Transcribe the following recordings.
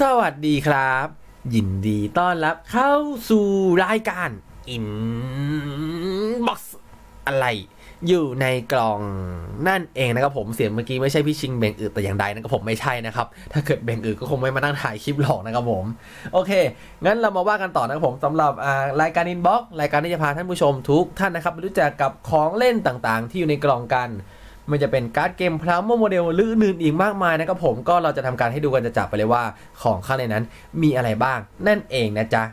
สวัสดีครับ ยินดีต้อนรับเข้าสู่รายการ Inbox อะไร อยู่ในกล่องนั่นเองนะครับผมเสียงเมื่อกี้ไม่ใช่พี่ชิงเบงอืดแต่อย่างใดนะครับผมไม่ใช่นะครับ ถ้าเกิดเบงอืดก็คงไม่มานั่งถ่ายคลิปหรอกนะครับผมโอเค งั้นเรามาว่ากันต่อนะครับผมสำหรับรายการ Inbox รายการที่จะพาท่านผู้ชมทุกท่านนะครับรู้จักกับของเล่นต่างๆ ที่อยู่ในกล่องกัน มันจะเป็นการ์ดเกมพลาโมโมเดลหรืออื่นอีกมากมายนะครับผมก็เราจะทำการให้ดูกันจะจับไปเลยว่าของข้างในนั้นมีอะไรบ้างนั่นเองนะจ๊ะ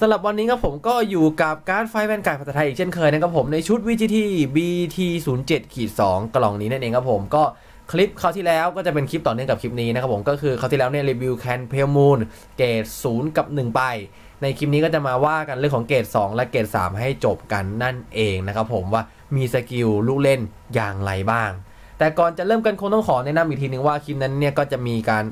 สำหรับวันนี้ครับผมก็อยู่กับการ์ดไฟแวนการ์ดภาษาไทยอีกเช่นเคยนะครับผมในชุด VGT BT 0 7ขีด2กล่องนี้นั่นเองครับผมก็คลิปคราวที่แล้วก็จะเป็นคลิปต่อเนื่องกับคลิปนี้นะครับผมก็คือคราวที่แล้วเนี่ยรีวิวแคนเพลมูนเกรด0 กับ 1 ไป ในคลิปนี้ก็จะมาว่ากันเรื่องของเกรด2 และเกรด3 ให้จบกันนั่นเองนะครับผมว่า มีสกิลลูกเล่นอย่างไรบ้าง แต่ก่อนจะเริ่มกันคงต้องขอแนะนำอีกทีนึงว่าคลิปนั้นเนี่ยก็จะมีการ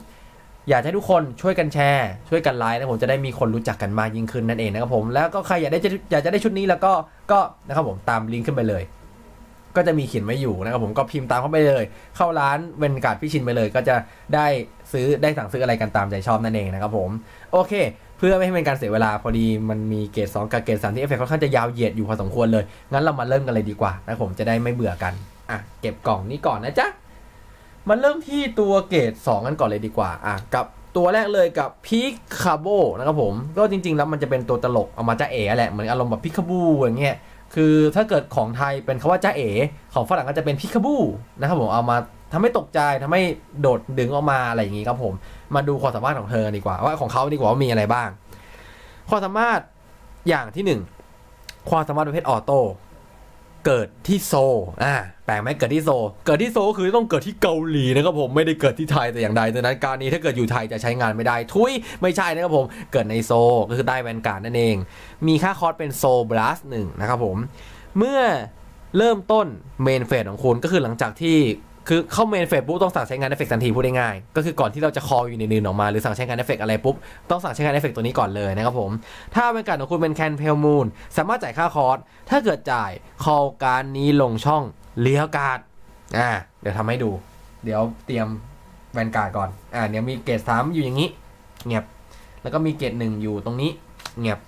อยากให้ทุกคนช่วยกันแชร์ช่วยกันไลค์นะผมจะได้มีคนรู้จักกันมากยิ่งขึ้นนั่นเองนะครับผมแล้วก็ใครอยากได้อยากจะได้ชุดนี้แล้วก็ก็นะครับผมตามลิงก์ขึ้นไปเลย ก็จะมีเขียนไว้อยู่นะครับผมก็พิมพ์ตามเข้าไปเลย เข้าร้านเวนการ์ดพี่ชินไปเลย ก็จะได้ซื้อได้สั่งซื้ออะไรกันตามใจชอบนั่นเองนะครับผมโอเค เพื่อไม่ให้เป็นการเสียเวลาพอดีมันมีเกรด2กับเกรด3ที่เอฟเฟกค่อนข้างจะยาวเหยียดอยู่พอสมควรเลย งั้นเรามาเริ่มกันเลยดีกว่านะผมจะได้ไม่เบื่อกันอะเก็บกล่องนี้ก่อนนะจ๊ะมาเริ่มที่ตัวเกรด2กันก่อนเลยดีกว่าอะกับตัวแรกเลยกับพิกคาโบนะครับผม ก็จริง ๆ แล้วมันจะเป็นตัวตลกเอามาจ้าเอ๋แหละ เหมือนอารมณ์แบบพิกาบูอย่างเงี้ย คือถ้าเกิดของไทยเป็นคาว่าจ้าเอ๋ของฝรั่งก็จะเป็นพิกาบูนะครับผมเอามาทำให้ตกใจทำให้โดดดึงออกมาอะไรอย่างงี้ครับผม มาดูความสามารถของเธอดีกว่า ว่าของเขาดีกว่าว่ามีอะไรบ้าง ความสามารถอย่างที่หนึ่งความสามารถประเภทออโต้เกิดที่โซอ่าแปลกไหมเกิดที่โซ เกิดที่โซคือต้องเกิดที่เกาหลีนะครับผมไม่ได้เกิดที่ไทยแต่อย่างใดดังนั้นการนี้ถ้าเกิดอยู่ไทยจะใช้งานไม่ได้ ทุยไม่ใช่นะครับผมเกิดในโซก็คือใต้แวนการ์ดนั่นเอง มีค่าคอร์สเป็นโซบลัสหนึ่งนะครับผม เมื่อเริ่มต้นเมนเฟสของคุณก็คือหลังจากที่ คือเข้าเมนเฟสปุ๊บต้องสั่งใช้งานเอฟเฟกทันทีพูดได้ง่าย ก็คือก่อนที่เราจะคออยู่ในนืนออกมาหรือสั่งใช้งานเอฟเฟกอะไรปุ๊บ ต้องสั่งใช้งานเอฟเฟกตัวนี้ก่อนเลยนะครับผม ถ้าเป็นการของคุณเป็นแคนเพลมูนสามารถจ่ายค่าคอร์สถ้าเกิดจ่ายคอการนี้ลงช่องเลี้ยวการ์ดอ่าเดี๋ยวทำให้ดู เดี๋ยวเตรียมแวนการ์ดก่อนอ่าเดี๋ยวมีเกรดสามอยู่อย่างนี้เงียบแล้วก็มีเกรดหนึ่งอยู่ตรงนี้เงียบ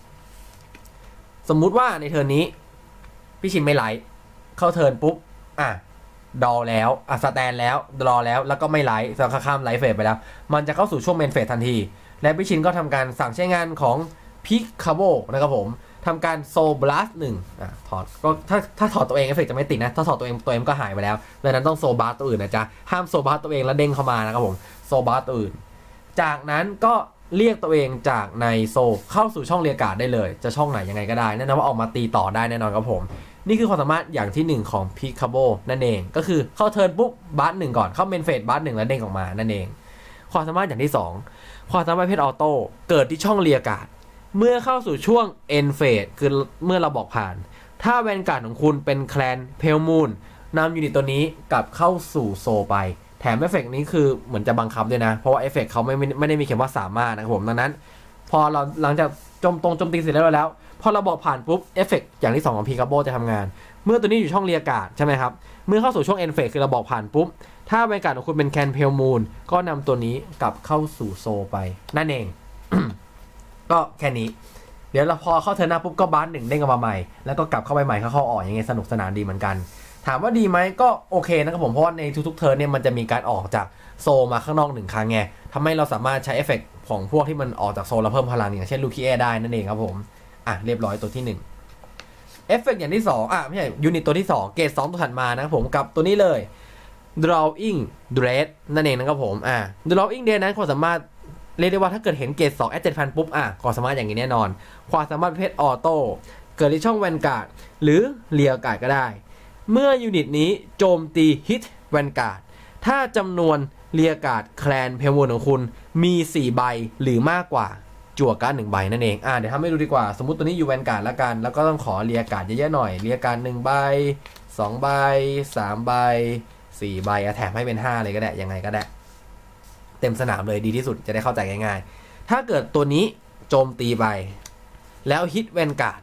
สมมุติว่าในเทิร์นนี้ พี่ชินไม่ไหลเข้าเทิร์นปุ๊บอะ ดอแล้วอะสแตนแล้วดอแล้วแล้วก็ไม่ไลท์สังข้ามไลท์เฟสไปแล้ว มันจะเข้าสู่ช่วงเมนเฟสทันที และพี่ชินก็ทำการสั่งใช้งานของพิกคาโบนะครับผมทำการโซบลัสหนึ่งอะถอดก็ถ้าถ้าถอดตัวเองเอฟเฟกจะไม่ติดนะ ถ้าถอดตัวเองตัวเองก็หายไปแล้วดังนั้นต้องโซบลัสตัวอื่นนะจ๊ะ ห้ามโซบลัสตัวเองแล้วเด้งเข้ามานะครับผมโซบลัสตัวอื่น จากนั้นก็เรียกตัวเองจากในโซเข้าสู่ช่องเรียกการ์ดได้เลย จะช่องไหนยังไงก็ได้แน่นอนว่าออกมาตีต่อได้แน่นอนครับผม นี่คือความสามารถอย่างที่ 1 ของพิคาโบนั่นเอง ก็คือเข้าเทิร์นปุ๊บบัสหนึ่งก่อนเข้าเมนเฟสบัสหนึ่งแล้วเด้งออกมานั่นเอง ความสามารถอย่างที่ 2 ความสามารถเพชรออโต้เกิดที่ช่องเรียกการเมื่อเข้าสู่ช่วง end phase คือเมื่อเราบอกผ่าน ถ้าแวนการ์ดของคุณเป็นแคลนเพลมูนนำยูนิตตัวนี้กลับเข้าสู่โซไปแถมเอฟเฟกนี้คือเหมือนจะบังคับด้วยนะ เพราะว่าเอฟเฟกเขาไม่ไม่ได้มีเขียนว่าสามารถนะครับผมดังนั้น พอเราหลังจาก จมตรงจมตีเสร็จแล้วแล้ว พอเราบอกผ่านปุ๊บเอฟเฟกอย่างที่2ของพีคาโบจะทำงาน เมื่อตัวนี้อยู่ช่องเรียกาดใช่ไหมครับ เมื่อเข้าสู่ช่วงเอ็นเฟกคือเราบอกผ่านปุ๊บ ถ้าแวนการ์ดของคุณเป็นแคนเพลมูนก็นำตัวนี้กลับเข้าสู่โซไป นั่นเอง ก็แค่นี้ เดี๋ยวเราพอเข้าเทอร์หน้าปุ๊บก็บ้านหนึ่งเด้งออกมาใหม่ แล้วก็กลับเข้าไปใหม่เข้าออกอย่างเงี้ยสนุกสนานดีเหมือนกัน ถามว่าดีไหมก็โอเคนะครับผมเพราะว่าในทุกๆเทอร์เนี่ยมันจะมีการออกจากโซมาข้างนอกหนึ่งครั้งไงทำให้เราสามารถใช้เอฟเฟก ของพวกที่มันออกจากโซแล้วเพิ่มพลังอย่างเช่นลูคีเอได้นั่นเองครับผม อะเรียบร้อยตัวที่1เอฟเฟกอย่างที่ 2 อะไม่ใช่ยูนิตตัวที่ 2 เกรด2ตัวถัดมานะครับผมกับตัวนี้เลย drawing dread นั่นเองนะครับผมอะ drawing dread นั้นความสามารถเรียกได้ว่าถ้าเกิดเห็นเกรด2แอด7,000 ปุ๊บ อะความสามารถอย่างนี้แน่นอน ความสามารถประเภทออโต้เกิดในช่องแวนการ์ดหรือเรียการ์ดก็ได้ เมื่อยูนิตนี้โจมตีฮิตแวนการ์ดถ้าจำนวนเรียกาดแคลนเพลวนของคุณ มี4ใบหรือมากกว่าจั่วการ์ดหนึ่งใบนั่นเองอ่าเดี๋ยวทำให้ดูดีกว่า สมมติตัวนี้อยู่แวนการ์ดล้วกัน แล้วก็ต้องขอเรียกาดเยอะๆหน่อยเรียการ์ดหนึ่งใบสองใบสามใบสี่ใบแถมให้เป็นห้าเลยก็ได้ยังไงก็ได้ เต็มสนามเลยดีที่สุดจะได้เข้าใจง่ายๆ ถ้าเกิดตัวนี้โจมตีไป แล้วฮิตแวนการ์ด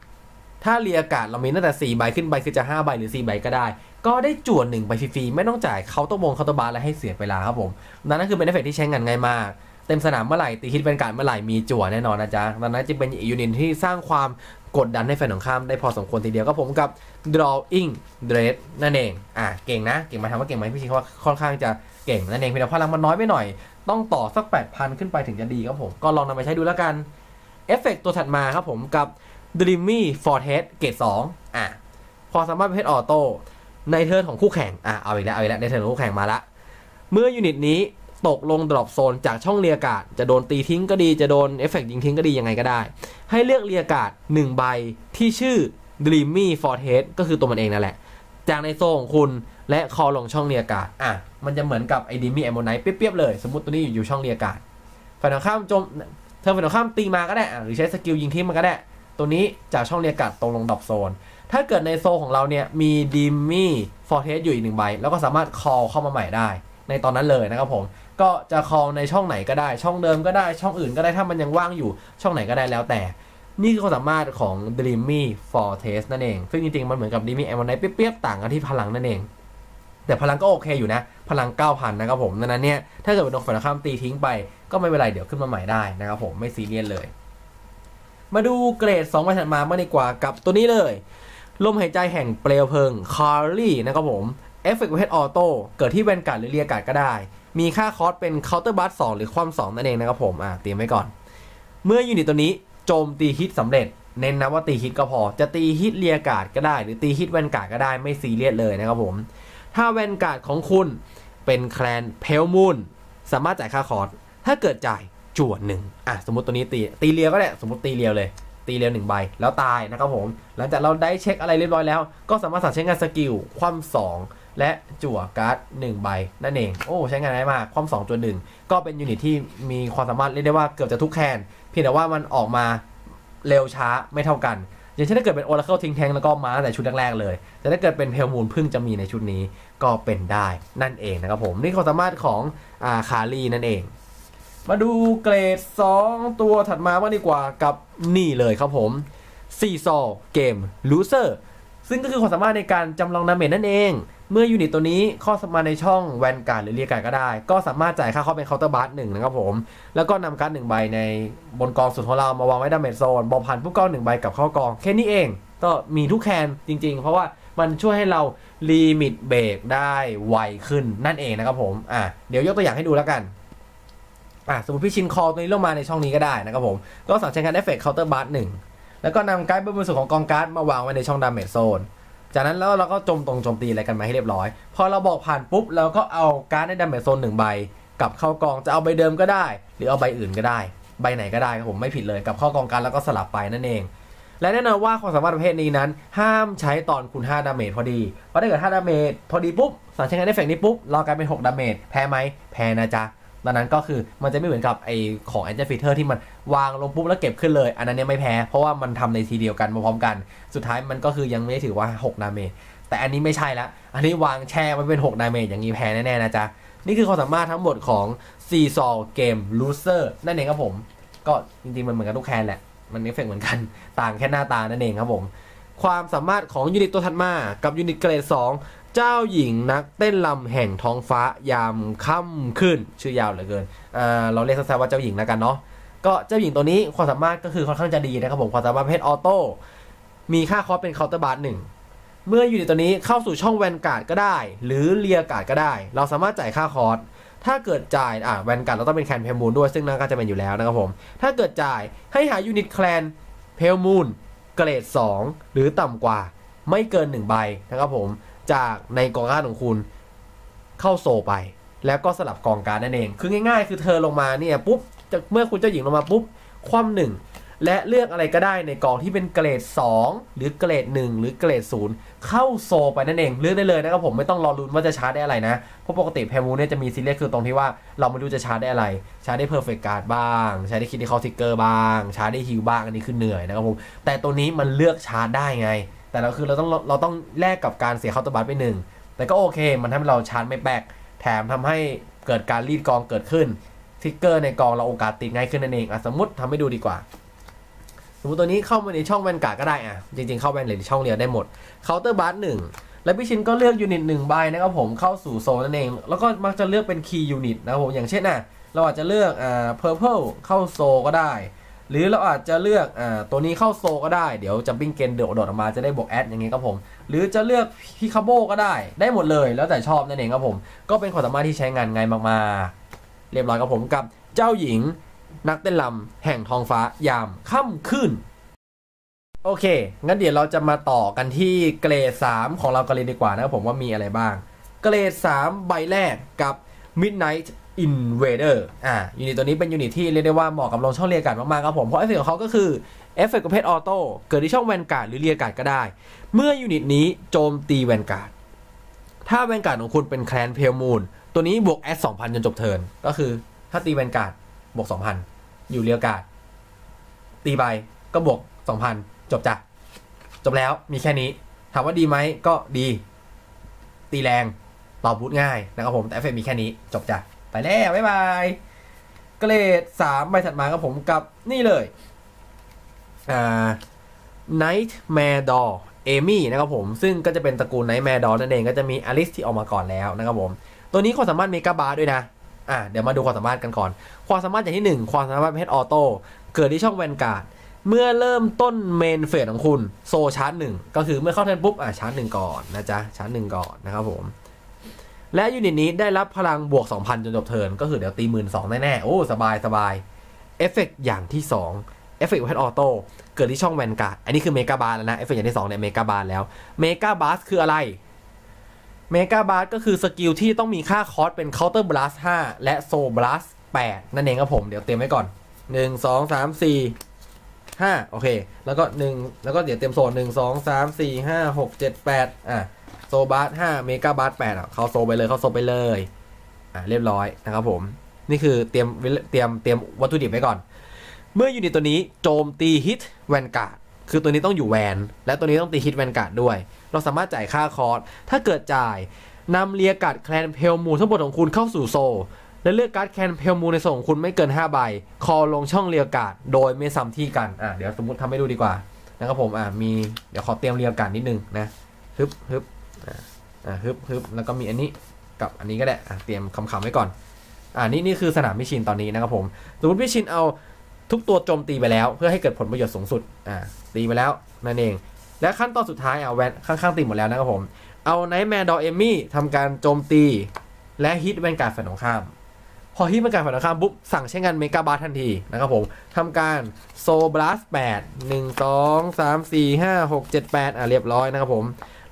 ถ้าเรียกาดเรามีตั้งแต่4ใบขึ้นไปคือจะ5ใบหรือ4ใบก็ได้ ก็ได้จวดหนึ่งไปฟรีๆไม่ต้องจ่ายเขาต้องบงเขาตบาร์และให้เสียเวลาครับผมนั่นก็คือเป็นเอฟเฟกที่ใช้งานง่ายมาก เต็มสนามเมื่อไหร่ตีฮิตเป็นการเมื่อไหร่มีจั่วแน่นอนนะจ๊ะดังนั้นจึงเป็นยูนิตที่สร้างความกดดันให้แฟนของข้ามได้พอสมควรทีเดียวก็ผมกับ drawing dread นั่นเอง อะเก่งนะ เก่งมาทำว่าเก่งไหมพี่ชิงว่าค่อนข้างจะเก่งนั่นเองเพียงแต่พลังมันน้อยไปหน่อย ต้องต่อสัก 8,000 ขึ้นไปถึงจะดีครับผมก็ลองนำไปใช้ดูแล้วกันเอฟเฟกตัวถัดมาครับผมกับ Dreamy Fortress เกรด2อะพอสามารถเพชรออโต้ในเทิร์นของคู่แข่งอะเอาอีกแล้วเอาอีกแล้วในเทิร์นของคู่แข่งมาละเมื่อยูนิตนี้ ตกลงดรอปโซนจากช่องเรียกาดจะโดนตีทิ้งก็ดีจะโดนเอฟเฟกยิงทิ้งก็ดียังไงก็ได้ ให้เลือกเรียกาด1ใบที่ชื่อ Dreamy Fortress ก็คือตัวมันเองนั่นแหละ จากในโซของคุณและคอลงช่องเรียกาดอะมันจะเหมือนกับไอ้ดิมี่แอมโมไนท์เปรียบๆเลย สมมติตัวนี้อยู่ช่องเรียกาดฝ่ายตรงข้ามโจมเธอฝ่ายตรงข้ามตีมาก็ได้อะหรือใช้สกิลยิงทิ้งมาก็ได้ ตัวนี้จากช่องเรียกาดตรงลงดรอปโซนถ้าเกิดในโซของเราเนี่ยมีดิมี่ฟอร์เทสอยู่อีกหนึ่งใบ แล้วก็สามารถคอลเข้ามาใหม่ได้ ในตอนนั้นเลยนะครับผม ก็จะคอลในช่องไหนก็ได้ ช่องเดิมก็ได้ช่องอื่นก็ได้ถ้ามันยังว่างอยู่ ช่องไหนก็ได้แล้วแต่ นี่คือความสามารถของ Dreamy Fortress นั่นเอง ซึ่งจริงๆ มันเหมือนกับ Dreamy a m o n i t e เปรียบๆ ต่างกันที่พลังนั่นเอง แต่พลังก็โอเคอยู่นะ พลัง 9,000 นะครับผมดังนั้นเนี่ย ถ้าเกิดเป็นนกฝ่ายตรงข้ามตีทิ้งไป ก็ไม่เป็นไรเดี๋ยวขึ้นมาใหม่ได้นะครับผมไม่ซีเรียสเลย มาดูเกรด2ไปถัดมาเมื่อดีกว่ากับตัวนี้เลยลมหายใจแห่งเปลวเพลิงคาร์ลี่นะครับผมเอฟเฟกต์เพชรออโต้เกิดที่แวนการ์ดหรือเรียการ์ดก็ได้ มีค่าคอสเป็นเคาน์เตอร์บัส2หรือความ2นั่นเองนะครับผมอะเตรียมไว้ก่อน เมื่อยูนิตตัวนี้โจมตีฮิตสำเร็จ เน้นนะว่าตีฮิตก็พอ จะตีฮิตเรียกาดก็ได้ หรือตีฮิตแวนการ์ดก็ได้ไม่ซีเรียสเลยนะครับผม ถ้าแวนการ์ดของคุณเป็นแคลนเพลมูนสามารถจ่ายค่าคอร์สถ้าเกิดจ่ายจวดหนึ่งอะสมมติตัวนี้ตีตีเรียวก็ได้สมมติตีเรียวเลย ตีเรียวหนึ่งใบแล้วตายนะครับผม หลังจากเราได้เช็คอะไรเรียบร้อยแล้ว ก็สามารถสั่งใช้งานสกิลคว่ำสอง และจั่วการ์ดหนึ่งใบนั่นเอง โอ้ ใช้งานง่ายมาก คว่ำสองจนหนึ่งก็เป็นยูนิตที่มีความสามารถเรียกได้ว่าเกือบจะทุกแคนเพียงแต่ว่ามันออกมาเร็วช้าไม่เท่ากัน อย่างเช่นถ้าเกิดเป็นโอราเคิลทิงแทงแล้วก็มาตั้งแต่ชุดแรกๆเลย แต่ถ้าเกิดเป็นเพลมูนพิ่งจะมีในชุดนี้ก็เป็นได้นั่นเองนะครับผมนี่ความสามารถของอาคารีนั่นเอง มาดูเกรด 2 ตัวถัดมาบ้างดีกว่ากับนี่เลยครับผมซีซอเกมลูเซอร์ ซึ่งก็คือความสามารถในการจำลองดาเมจนั่นเอง เมื่อยูนิตตัวนี้ข้อสมาในช่องแวนการ์ดหรือเรียการ์ดก็ได้ ก็สามารถจ่ายค่าเข้าเป็นเคาน์เตอร์บัสหนึ่งนะครับผม แล้วก็นำการ์ดหนึ่งใบในบนกองสุดของเรามาวางไว้ดาเมจโซน บอพันผู้กองหนึ่งใบกับเข้ากอง แค่นี้เอง ก็มีทุกแคนจริง ๆ เพราะว่ามันช่วยให้เราลิมิตเบรกได้ไวขึ้นนั่นเองนะครับผม อะเดี๋ยวยกตัวอย่างให้ดูแล้วกันอะสมมติพี่ชินคอลตัวนี้ลงมาในช่องนี้ก็ได้นะครับผม ก็สั่งใช้การเอฟเฟกต์เคาน์เตอร์บัสหนึ่ง แล้วก็นำการ์ดบนส่วนของกองการ์ดมาวางไว้ในช่องดาเมจโซน จากนั้นแล้วเราก็จมตรงโจมตีอะไรกันมาให้เรียบร้อย พอเราบอกผ่านปุ๊บเราก็เอาการ์ดในดาเมจโซนหนึ่งใบกลับเข้ากองจะเอาใบเดิมก็ได้ หรือเอาใบอื่นก็ได้ ใบไหนก็ได้ครับผมไม่ผิดเลยกับเข้ากองการ์ดแล้วก็สลับไปนั่นเอง และแน่นอนว่าความสามารถประเภทนี้นั้น ห้ามใช้ตอนคูณ5ดาเมจพอดีเพราะถ้าเกิด5ดาเมจพอดีปุ๊บสั่งใช้งานเอฟเฟกต์นี้ปุ๊บเรากลายเป็น6ดาเมจแพ้ไหมแพ้นะจ๊ะ ดังนั้นก็คือมันจะไม่เหมือนกับไอของ a n g e l f i t e r ที่มันวางลงปุ๊บแล้วเก็บขึ้นเลย อันนั้นเนี่ยไม่แพ้ เพราะว่ามันทำในทีเดียวกันมาพร้อมกัน สุดท้ายมันก็คือยังไม่ถือว่า6ดาเมจแต่อันนี้ไม่ใช่ละ อันนี้วางแช่ไว้เป็น6ดาเมจอย่างนี้แพ้แน่ๆนะจ๊ะ นี่คือความสามารถทั้งหมดของ c s o l Game Loser นั่นเองครับผม ก็จริงๆมันเหมือนกันทุกแคนแหละ มันเอฟเฟกเหมือนกัน ต่างแค่หน้าตานั่นเองครับผม ความสามารถของยูนิตตัวถัดมา กับยูนิตเกรด2 เจ้าหญิงนักเต้นลำแห่งท้องฟ้ายามค่ำขึ้นชื่อยาวเหลือเกินเอ่อเราเรียกสั้นๆว่าเจ้าหญิงแล้วกันเนาะก็เจ้าหญิงตัวนี้ความสามารถก็คือค่อนข้างจะดีนะครับผมความสามารถประเพศออโต้มีค่าคอสเป็นเคาน์เตอร์บาร์หนึ่งเมื่ออยูนิตตัวนี้เข้าสู่ช่องแวนการ์ดก็ได้ หรือเลียการ์ดก็ได้ เราสามารถจ่ายค่าคอร์สถ้าเกิดจ่ายอ่าแวนการ์ดเราต้องเป็นแคนเพลมูนด้วยซึ่งนั่นก็จะเป็นอยู่แล้วนะครับผมถ้าเกิดจ่ายให้หายูนิตแคลนเพลมูนเกรด 2 หรือต่ำกว่าไม่เกิน 1 ใบนะครับผม จากในกองการ์ดของคุณเข้าโซไป แล้วก็สลับกองการ์ดนั่นเอง คือง่าย ๆ คือเธอลงมาเนี่ยปุ๊บเมื่อคุณเจ้าหญิงลงมาปุ๊บคว่ำหนึ่งและเลือกอะไรก็ได้ในกองที่เป็นเกรด 2 หรือเกรด 1 หรือเกรด 0 เข้าโซไปนั่นเองเลือกได้เลยนะครับผมไม่ต้องรอลุ้นว่าจะชาร์จได้อะไรนะ เพราะปกติแพมูเนี่ยจะมีซีเรียสคือตรงที่ว่าเราไม่รู้จะชาร์จได้อะไร ชาร์จได้เพอร์เฟกต์การ์ดบ้างใช้ได้คิดที่เขาทิกเกอร์บ้าง ชาร์จได้ฮิลบ้างอันนี้คือเหนื่อยนะครับผมแต่ตัวนี้มันเลือกชาร์จได้ไง แต่เราคือเราต้องเราต้องแลกกับการเสียเคาน์เตอร์บัตไปหนึ่งแต่ก็โอเค มันทำให้เราชาร์จไม่แบกแถมทำให้เกิดการรีดกองเกิดขึ้นทิกเกอร์ในกองเราโอกาสติดง่ายขึ้นนั่นเองอะสมมติทำให้ดูดีกว่า สมมติตัวนี้เข้ามาในช่องแวนการ์ก็ได้อะจริงๆเข้าแวนหรือช่องเดียวได้หมดเคาน์เตอร์บัตหนึ่งและพี่ชินก็เลือกยูนิตหนึ่งใบนะครับผมเข้าสู่โซนนั่นเอง แล้วก็มักจะเลือกเป็นคีย์ยูนิตนะครับผมอย่างเช่นอะเราอาจจะเลือกอ่าเพอร์เพลเข้าโซก็ได้ หรือเราอาจจะเลือกอตัวนี้เข้าโซก็ได้ เดี๋ยวจัมปิ้งเกนเดือดโดดออกมาจะได้บวกแอดอย่างงี้ครับผม หรือจะเลือกพิคาโบก็ได้ ได้หมดเลยแล้วแต่ชอบนั่นเองครับผม ก็เป็นความสามารถที่ใช้งานง่ายมากๆ เรียบร้อยครับผมกับเจ้าหญิง นักเต้นลำแห่งทองฟ้ายามค่ำขึ้นโอเค งั้นเดี๋ยวเราจะมาต่อกันที่เกรด 3 ของเรากันเลยดีกว่านะครับผมว่ามีอะไรบ้าง เกรด 3 ใบแรกกับ Midnight Invader อ่ายูนิตตัวนี้เป็นยูนิตที่เรียกได้ว่าเหมาะกับลงช่องเรียกการดมากๆครับผม เพราะเอฟเฟกต์ของเขาก็คือเอฟเฟกต์ประเภทออโต้เกิดที่ช่องแวนการ์ดหรือเรียกการ์ดก็ได้ เมื่อยูนิตนี้โจมตีแวนการ์ดถ้าแวนการ์ดของคุณเป็นแคลนเพลมูนตัวนี้บวกแอด2,000จนจบเทิร์นก็คือถ้าตีแวนการ์ดบวก2,000อยู่เรียกการ์ดตีไปก็บวก2,000จบจ้ะจบแล้วมีแค่นี้ถามว่าดีไหมก็ดี ตีแรงตอบบูทง่ายนะครับผมแต่เอฟเฟกต์มีแค่นี้จบจ้ะ ไปแล้วบ๊ายบายเกรดสามใบถัดมาครับผมกับนี่เลยอ่า Nightmare Doll เอมี่นะครับผมซึ่งก็จะเป็นตระกูล Nightmare Doll นั่นเองก็จะมีอลิสที่ออกมาก่อนแล้วนะครับผม ตัวนี้ความสามารถเมกาบาร์ด้วยนะอ่าเดี๋ยวมาดูความสามารถกันก่อน ความสามารถอย่างที่ 1 ความสามารถเพชรออโต้เกิดที่ช่องแวนการ์ดเมื่อเริ่มต้นเมนเฟสของคุณโซชาร์จหนึ่งก็คือเมื่อเข้าเทิร์นปุ๊บอะชาร์จหนึ่งก่อนนะจ๊ะชาร์จหนึ่งก่อนนะครับผม และยูนิตนี้ได้รับพลังบวก 2,000 จนจบเทิร์นก็คือเดี๋ยวตีหมื่นสองแน่ๆ โอ้ สบายสบายเอฟเฟกอย่างที่2เอฟเฟกต์เพชรออโต้เกิดที่ช่องแวนการ์ดอันนี้คือเมกาบาร์แล้วนะเอฟเฟกต์อย่างที่2เนี่ยเมกาบาร์แล้วเมกาบาร์คืออะไรเมกาบาร์ก็คือสกิลที่ต้องมีค่าคอสเป็นเคาน์เตอร์บลัส5และโซบลัส8นั่นเองครับผมเดี๋ยวเตรียมไว้ก่อน1 2 3 4ห้าโอเค แล้วก็หนึ่งแล้วก็เดี๋ยวเตรียมโซนหนึ่งสองสามสี่ห้าหกเจ็ดแปดอะ โซบาร์ห้าเมกาบาร์แปดอะเขาโซไปเลยเขาโซไปเลยอะเรียบร้อยนะครับผม นี่คือเตรียมเตรียมเตรียมวัตถุดิบไว้ก่อน เมื่อยูนิตตัวนี้โจมตีฮิตแวนการ์ดคือตัวนี้ต้องอยู่แวน และตัวนี้ต้องตีฮิตแวนการ์ดด้วย เราสามารถจ่ายค่าคอร์สถ้าเกิดจ่ายนำเรียการ์ดแคลนเพลมูทั้งหมดของคุณเข้าสู่โซ และเลือกการ์ดแคลนเพลมูในส่งของคุณไม่เกิน 5 ใบ คอลงช่องเรียกการ์ดโดยไม่ซ้ำที่กันอะเดี๋ยวสมมติทำให้ดูดีกว่านะครับผมอะมีเดี๋ยวขอเตรียมเรียการ์ดนิดนึงนะฮึบฮึบ อะฮึบฮึบแล้วก็มีอันนี้กับอันนี้ก็ได้อะเตรียมคำๆไว้ก่อน อ่านี่นี่คือสนามพิชินตอนนี้นะครับผมสมมติพิชินเอาทุกตัวโจมตีไปแล้ว เพื่อให้เกิดผลประโยชน์สูงสุดอ่าตีไปแล้วนั่นเอง และขั้นตอนสุดท้ายเอะแวนข้างๆตีหมดแล้วนะครับผม เอาไนท์แมร์ดอเอมี่ทำการโจมตี และฮิตแวนการ์ดฝ่ายตรงข้าม พอฮิตแวนการ์ดฝ่ายตรงข้ามปุ๊บสั่งใช้งานเมกาบาร์ทันทีนะครับผมทำการโซบลัส8 1 2 3 4 5 6 7 8อะเรียบร้อยนะครับผม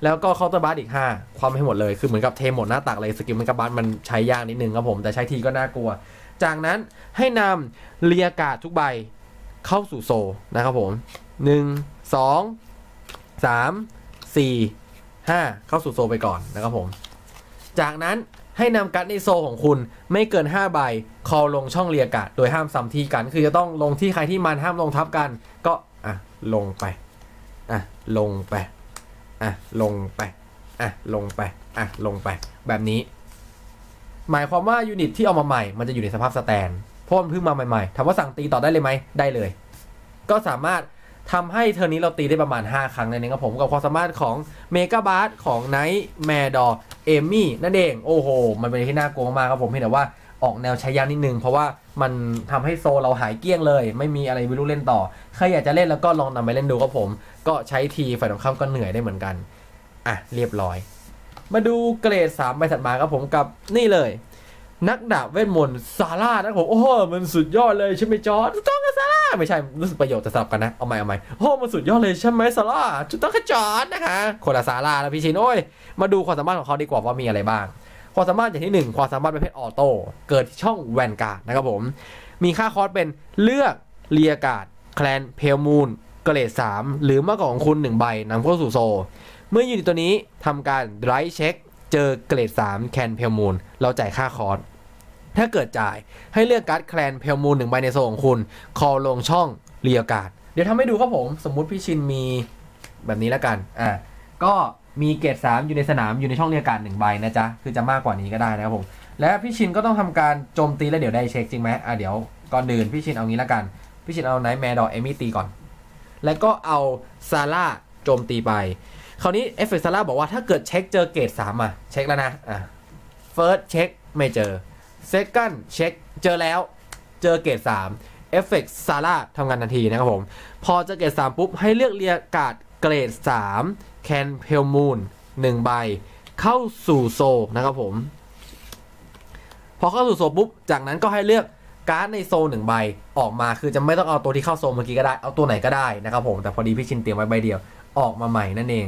แล้วก็เคาน์เตอร์บาร์อีก 5 ความให้หมดเลย คือเหมือนกับเทหมดหน้าตักเลยสกิลเมกาบาร์มันใช้ยากนิดนึงครับผม แต่ใช้ทีก็น่ากลัว จากนั้นให้นำเรียกาดทุกใบเข้าสู่โซนะครับผม 1 2 3 4 5 เข้าสู่โซไปก่อนนะครับผม จากนั้นให้นำการ์ดในโซของคุณไม่เกิน 5 ใบ คอลงช่องเรียกาดโดยห้ามซ้ำที่กัน คือจะต้องลงที่ใครที่มันห้ามลงทับกัน ก็อะลงไปอะลงไป อะลงไปอะลงไปอะลงไป แบบนี้ หมายความว่ายูนิตที่เอามาใหม่มันจะอยู่ในสภาพสแตนเพราะมันเพิ่งมาใหม่ๆถามว่าสั่งตีต่อได้เลยไหมได้เลย ก็สามารถทำให้เทอร์นี้เราตีได้ประมาณ 5 ครั้งในนี้ครับผมกับความสามารถของเมกาบาร์ของไนท์แมร์ดอเอมี่นั่นเอง โอ้โห มันเป็นที่น่ากลัวมากครับผมเพียงแต่ว่า ออกแนวใช้ยากนิดนึง เพราะว่ามันทำให้โซเราหายเกลี้ยงเลย ไม่มีอะไรไม่รู้เล่นต่อ ใครอยากจะเล่นแล้วก็ลองนำไปเล่นดูครับผม ก็ใช้ทีฝ่ายตรงข้ามก็เหนื่อยได้เหมือนกัน อะเรียบร้อย มาดูเกรด3ใบถัดมาครับผมกับนี่เลย นักดาบเวทมนต์ซาร่านะผมโอ้โหมันสุดยอดเลยใช่ไหมจอร์ดต้องกับซาร่าไม่ใช่รู้สึกประโยชน์แต่สลับกันนะเอาใหม่เอาใหม่โอ้มันสุดยอดเลยใช่ไหมซาร่าถูกต้องกับจอร์นะคะคนละซาร่าแล้วพี่ชินโอ้ยมาดูความสามารถของเขาดีกว่าว่ามีอะไรบ้าง ความสามารถอย่างที่ 1 ความสามารถประเภทออโต้เกิดที่ช่องแวนการ์ดนะครับผม มีค่าคอร์สเป็นเลือกเรียกาดแคลนเพลมูนเกรด3หรือมากกว่าของคุณ 1 ใบนำเข้าสู่โซ เมื่ออยูนิตตัวนี้ทำการไรเช็คเจอเกรด3แคลนเพลมูนเราจ่ายค่าคอร์สถ้าเกิดจ่ายให้เลือกการ์ดแคลนเพลมูนหนึ่งใบในโซของคุณ คอลงช่องเรียกาดเดี๋ยวทำให้ดูครับผม สมมุติพี่ชินมีแบบนี้แล้วกันอ่าก็ มีเกรด3อยู่ในสนามอยู่ในช่องเรียกาดหนึ่งใบนะจ๊ะ คือจะมากกว่านี้ก็ได้นะครับผม และพี่ชินก็ต้องทำการโจมตีแล้วเดี๋ยวได้เช็คจริงไหมอ่าเดี๋ยวก่อนเดื่นพี่ชินเอางี้แล้วกัน พี่ชินเอาไนท์แมร์ดอเอมี่ตีก่อน แล้วก็เอาซาร่าโจมตีไป คราวนี้เอฟเฟกต์ซาร่าบอกว่าถ้าเกิดเช็คเจอเกรด3อะเช็คแล้วนะอะเฟิร์สเช็คไม่เจอเซคันเช็คเจอแล้วเจอเกรด3เอฟเฟกต์ซาร่าทำงานทันทีนะครับผม พอเจอเกรด3ปุ๊บให้เลือกเรียกาด เกรด 3 แคนเพลมูน1ใบ เข้าสู่โซนะครับผม พอเข้าสู่โซปุ๊บ จากนั้นก็ให้เลือกการ์ดในโซหนึ่งใบออกมาคือจะไม่ต้องเอาตัวที่เข้าโซเมื่อกี้ก็ได้ เอาตัวไหนก็ได้นะครับผม แต่พอดีพี่ชินเตรียมไว้ใบเดียวออกมาใหม่นั่นเอง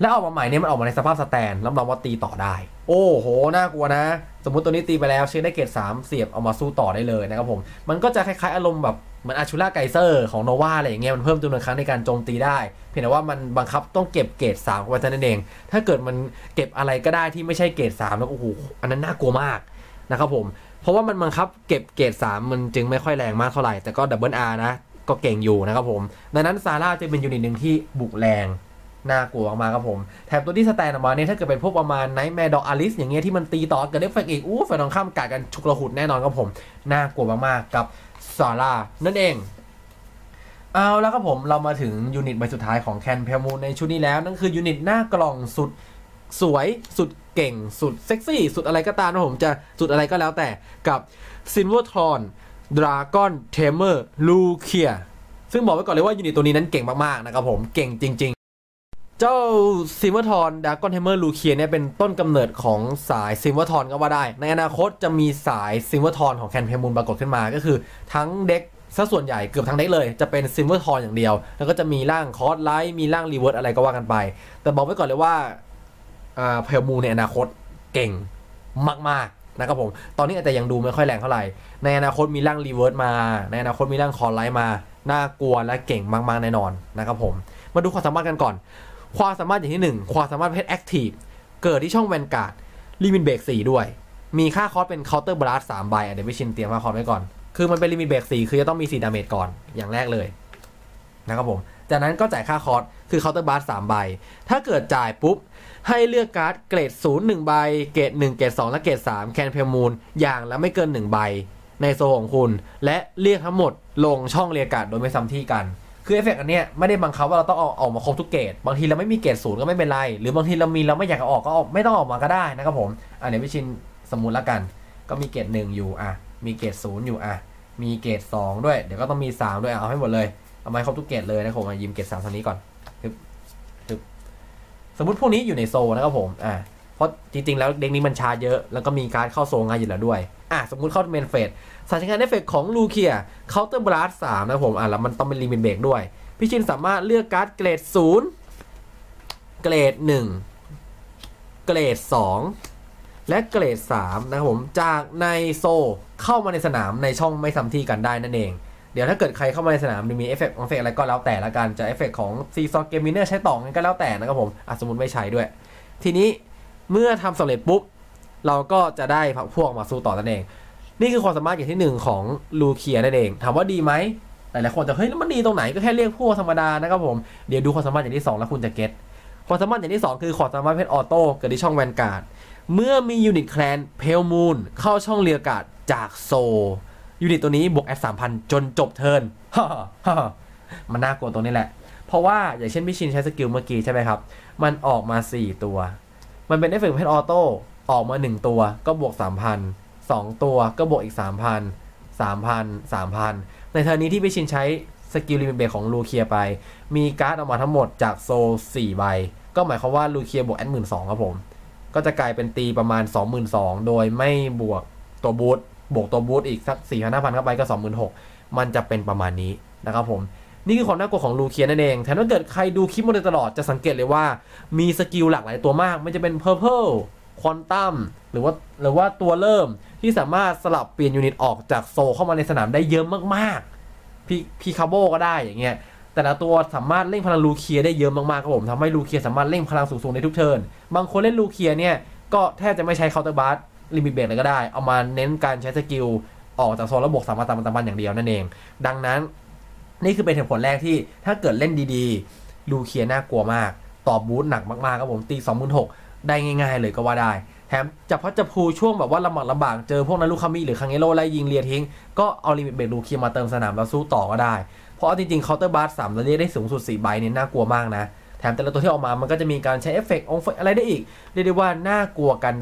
และออกมาใหม่เนี่ยมันออกมาในสภาพสแตนรับรองว่าตีต่อได้ โอ้โห น่ากลัวนะ สมมติตัวนี้ตีไปแล้วเช็คได้เกรด3เสียบเอามาสู้ต่อได้เลยนะครับผม มันก็จะคล้ายๆอารมณ์แบบเหมือนอาชูล่าไกเซอร์ของโนวาอะไรอย่างเงี้ยมันเพิ่มจำนวนครั้งในการโจมตีได้ เพียงแต่ว่ามันบังคับต้องเก็บเกรด3ไว้เท่านั้นเอง ถ้าเกิดมันเก็บอะไรก็ได้ที่ไม่ใช่เกรด3แล้วโอ้โหอันนั้นน่ากลัวมากนะครับผมเพราะว่ามันบังคับเก็บเกรด3มันจึงไม่ค่อยแรงมากเท่าไหร่แต่ก็ดับเบิลอาร์นะก็เก่งอยู่นะครับผมดังนั้นซาร่าจะเป็นยูนิตหนึ่งที่บุกแรง น่ากลัวมากครับผม แถมตัวที่สแตนออกมาเนี่ยถ้าเกิดเป็นพวกประมาณไนท์แมร์ดอกอลิสอย่างเงี้ยที่มันตีต่อเกิดเอฟเฟกต์อีกอู้ฝ่ายตรงข้ามกัดกันฉุกระหุดแน่นอนครับผม น่ากลัวมากๆกับซาร่านั่นเองเอาแล้วครับผมเรามาถึงยูนิตใบสุดท้ายของแคนเพลมูในชุดนี้แล้ว นั่นคือยูนิตหน้ากล่องสุดสวยสุดเก่ง สุดเซ็กซี่ สุดอะไรก็ตามนะผมจะสุดอะไรก็แล้วแต่กับซินเวอร์ทรอนดราก้อนเทเมอร์ลูเคียซึ่งบอกไว้ก่อนเลยว่ายูนิตตัวนี้นั้นเก่งมาก ๆ นะครับผมเก่งจริง เจ้าซิมเวอร์ทอนดากอนเทมเมอร์ลูเคียเนี่ยเป็นต้นกำเนิดของสายซิมเวอร์ทอนก็ว่าได้ ในอนาคตจะมีสายซิมเวอร์ทอนของแคนเพมูลปรากฏขึ้นมา ก็คือทั้งเด็กซะส่วนใหญ่เกือบทั้งเด็กเลย จะเป็นซิมเวอร์ทอนอย่างเดียว แล้วก็จะมีร่างคอร์สไลท์มีร่างรีเวิร์สอะไรก็ว่ากันไป แต่บอกไว้ก่อนเลยว่าอ่าเพลมูในอนาคตเก่งมากๆนะครับผม ตอนนี้อาจจะยังดูไม่ค่อยแรงเท่าไหร่ ในอนาคตมีร่างรีเวิร์สมา ในอนาคตมีร่างคอร์ไลท์มา น่ากลัวและเก่งมากๆแน่นอนนะครับผม มาดูความสามารถกันก่อน ความสามารถอย่างที่ 1 ความสามารถเพชรแอคทีฟเกิดที่ช่องแวนการ์ดลิมิตเบรก4ด้วย มีค่าคอสเป็นเคาน์เตอร์บลัสสามใบเดี๋ยวพี่ชินเตรียมค่าคอสไว้ก่อน คือมันเป็นลิมิตเบรก4คือจะต้องมี4ดาเมจก่อนอย่างแรกเลยนะครับผม จากนั้นก็จ่ายค่าคอสคือเคาน์เตอร์บลัสสามใบ ถ้าเกิดจ่ายปุ๊บ ให้เลือกการ์ดเกรด0 1ใบ เกรด1เกรด2และเกรด3แคนเพลมูลอย่างละไม่เกิน1ใบในโซของคุณ และเรียกทั้งหมดลงช่องเรียกการ์ดโดยไม่ซ้ำที่กัน คือเอฟเฟกต์อันเนี้ยไม่ได้บังคับว่าเราต้องเอาออกมาครบทุกเกรดบางทีเราไม่มีเกรดศูนย์ก็ไม่เป็นไร หรือบางทีเรามีเราไม่อยากออกก็ออกไม่ต้องออกมาก็ได้นะครับผมอะเดี๋ยวพี่ชินสมมุติละกัน ก็มีเกรดหนึ่งอยู่อะมีเกรดศูนย์อยู่อะมีเกรดสองด้วยเดี๋ยวก็ต้องมีสามด้วยเอาให้หมดเลยเอามาครบทุกเกรดเลยนะครับผมยิมเกรดสามท่านี้ก่อนฮึบฮึบสมมติพวกนี้อยู่ในโซนนะครับผมอะเพราะจริงๆแล้วเด็กนี้มันชาเยอะ แล้วก็มีการเข้าโซง่ายอยู่แล้วด้วย อะสมมุติเข้าเมนเฟสสายการเอฟเฟกของลูเคียเคาน์เตอร์บลัสสามนะผมอะแล้วมันต้องเป็นลิมิตเบรกด้วย พี่ชินสามารถเลือกการ์ดเกรด0เกรด1เกรด2และเกรด3นะครับผมจากในโซเข้ามาในสนามในช่องไม่ซ้ำที่กันได้นั่นเองเดี๋ยวถ้าเกิดใครเข้ามาในสนามมีเอฟเฟกต์เอฟเฟกอะไรก็แล้วแต่ละกันจะเอฟเฟกของซีซอเกมิเนอร์ใช้ต่อกันก็แล้วแต่นะครับผมอะสมมติไม่ใช้ด้วย ทีนี้เมื่อทำสำเร็จปุ๊บ เราก็จะได้พพวกมาสู้ต่อนั่นเอง นี่คือความสามารถอย่างที่หนึ่งของลูเคียนั่นเอง ถามว่าดีไหมหลายๆคนจะเฮ้ยแล้วมันดีตรงไหนก็แค่เรียกพวกธรรมดานะครับผมเดี๋ยวดูความสามารถอย่างที่ 2 แล้วคุณจะเก็ตความสามารถอย่างที่ 2 คือความสามารถเพชรออโต้เกิดที่ช่องแวนการ์ดเมื่อมียูนิตแคลนเพลมูนเข้าช่องเรียกการจากโซยูนิตตัวนี้บวกแอดสามพันจนจบเทิร์นมันน่ากลัวตรงนี้แหละ เพราะว่าอย่างเช่นพี่ชินใช้สกิลเมื่อกี้ใช่ไหมครับ มันออกมา 4 ตัว มันเป็นเอฟเฟกต์เพชรออโต้ ออกมา 1 ตัวก็บวก 3,000 2 ตัวก็บวกอีก 3,000 3,000 3,000 ในเทอร์นี้ที่พี่ชินใช้สกิลลิมิเบรของลูเคียไป มีการ์ดออกมาทั้งหมดจากโซ4ใบ ก็หมายความว่าลูเคียบวกแอดหมื่นสองครับผม ก็จะกลายเป็นตีประมาณ 22,000 โดยไม่บวกตัวบูทบวกตัวบูทอีกสัก4 5 0 0 0เข้าไปก็ 26,000 มันจะเป็นประมาณนี้นะครับผม นี่คือความน่ากลัวของลูเคียนั่นเองแถมถ้าเกิดใครดูคลิปมาโดยตลอดจะสังเกตเลยว่ามีสกิลหลากหลายตัวมากไม่จะเป็น Purple ควอนตัมหรือว่าหรือว่าตัวเริ่มที่สามารถสลับเปลี่ยนยูนิตออกจากโซเข้ามาในสนามได้เยอะมากๆ พีพีคาโบก็ได้อย่างเงี้ยแต่ละตัวสามารถเร่งพลังลูเคียได้เยอะมากๆครับผมทำให้ลูเคียสามารถเร่งพลังสูงๆในทุกเทิร์นบางคนเล่นลูเคียเนี่ยก็แทบจะไม่ใช้เคาน์เตอร์บัสลิมิตเบรกเลยก็ได้ เอามาเน้นการใช้สกิลออกจากโซนระบบสามารถตามตามบันอย่างเดียวนั่นเอง ดังนั้นนี่คือเป็นเหตุผลแรกที่ถ้าเกิดเล่นดีๆ ลูเคียน่ากลัวมาก ตอบบูทหนักมากๆครับผมตี 26,000 ได้ง่าย ๆ เลยก็ว่าได้แถมจับพัดจับพูช่วงแบบว่าลำบากลำบากเจอพวกนารุคามิหรือคังเอโร่ไล่ยิงเลียทิ้ง ก็เอาลิมิตเบรกลูเคียมาเติมสนามแล้วสู้ต่อก็ได้ เพราะจริงๆเคาน์เตอร์บาร์สามเราเรียกได้สูงสุด4ใบเนี่ยน่ากลัวมากนะ แถมแต่ละตัวที่ออกมามันก็จะมีการใช้เอฟเฟกต์องเฟอะไรได้อีก เรียกได้ว่าน่ากลัวกัน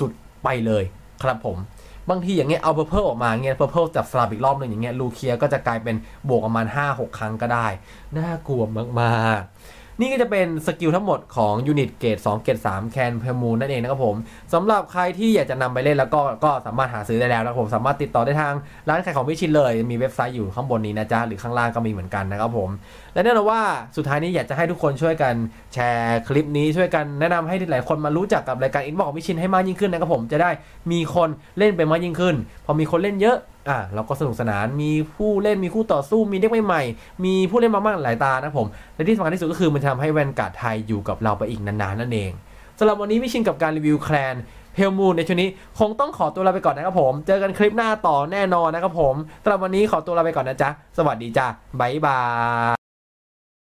สุดๆไปเลยครับผมบางทีอย่างเงี้ยเอาเพอร์เพลออกมาเงี้ยเพอร์เพลจับสลับอีกรอบหนึ่งอย่างเงี้ยลูเคียก็จะกลายเป็นบวกประมาณ5-6 ครั้งก็ได้ น่ากลัวมากๆ นี่ก็จะเป็นสกิลทั้งหมดของยูนิตเกรด2เกรด3แคนเพมูนนั่นเองนะครับผมสำหรับใครที่อยากจะนำไปเล่นแล้วก็ก็สามารถหาซื้อได้แล้วนะครับผมสามารถติดต่อได้ทางร้านขายของพิชินเลย มีเว็บไซต์อยู่ข้างบนนี้นะจ๊ะหรือข้างล่างก็มีเหมือนกันนะครับผมและแน่นอนว่าสุดท้ายนี้อยากจะให้ทุกคนช่วยกันแชร์คลิปนี้ช่วยกันแนะนำให้หลายคนมารู้จักกับรายการอินบอกของพิชินให้มากยิ่งขึ้นนะครับผมจะได้มีคนเล่นไปมากยิ่งขึ้น พอมีคนเล่นเยอะอะเราก็สนุกสนานมีผู้เล่นมีคู่ต่อสู้มีเด็กใหม่ๆมีผู้เล่นมามากหลายตานะผมและที่สำคัญที่สุดก็คือมันทำให้แวนการ์ดไทยอยู่กับเราไปอีกนานๆนั่นเองสำหรับวันนี้พิชินกับการรีวิวแคลนเพลมูนในช่วงนี้คงต้องขอตัวลาไปก่อนนะครับผม เจอกันคลิปหน้าต่อแน่นอนนะครับผมสำหรับวันนี้ขอตัวลาไปก่อนนะจ๊ะ สวัสดีจ้ะบ๊ายบาย